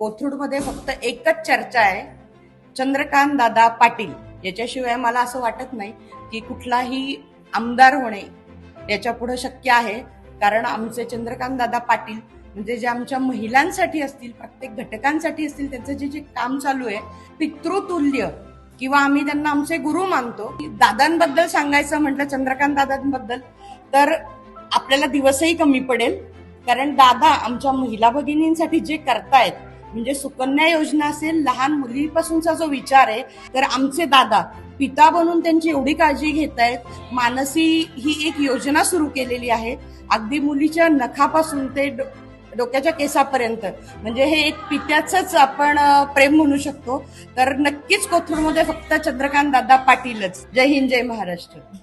कोथरूडमध्ये फक्त एकच चर्चा आहे. चंद्रकांत दादा पाटील. याच्याशिवाय मला असं वाटत नाही की कुठलाही आमदार होणे याच्यापुढे शक्य आहे. कारण आमचे चंद्रकांत दादा पाटील म्हणजे जे आमच्या महिलांसाठी असतील प्रत्येक घटकांसाठी असतील त्यांचं जे जे काम चालू आहे पितृतुल्य किंवा आम्ही त्यांना आमचे गुरु मानतो. दादांबद्दल सांगायचं म्हटलं चंद्रकांत दादांबद्दल तर आपल्याला दिवसही कमी पडेल. कारण दादा आमच्या महिला भगिनींसाठी जे करतायत म्हणजे सुकन्या योजना असेल लहान मुलीपासूनचा जो विचार आहे तर आमचे दादा पिता बनून त्यांची एवढी काळजी घेत आहेत मानसी ही एक योजना सुरू केलेली आहे. अगदी मुलीच्या नखापासून ते डो- डोक्याच्या केसापर्यंत. म्हणजे हे एक पित्याचंच आपण प्रेम म्हणू शकतो. तर नक्कीच कोथरूडमध्ये फक्त चंद्रकांत दादा पाटीलच. जय हिंद जय महाराष्ट्र.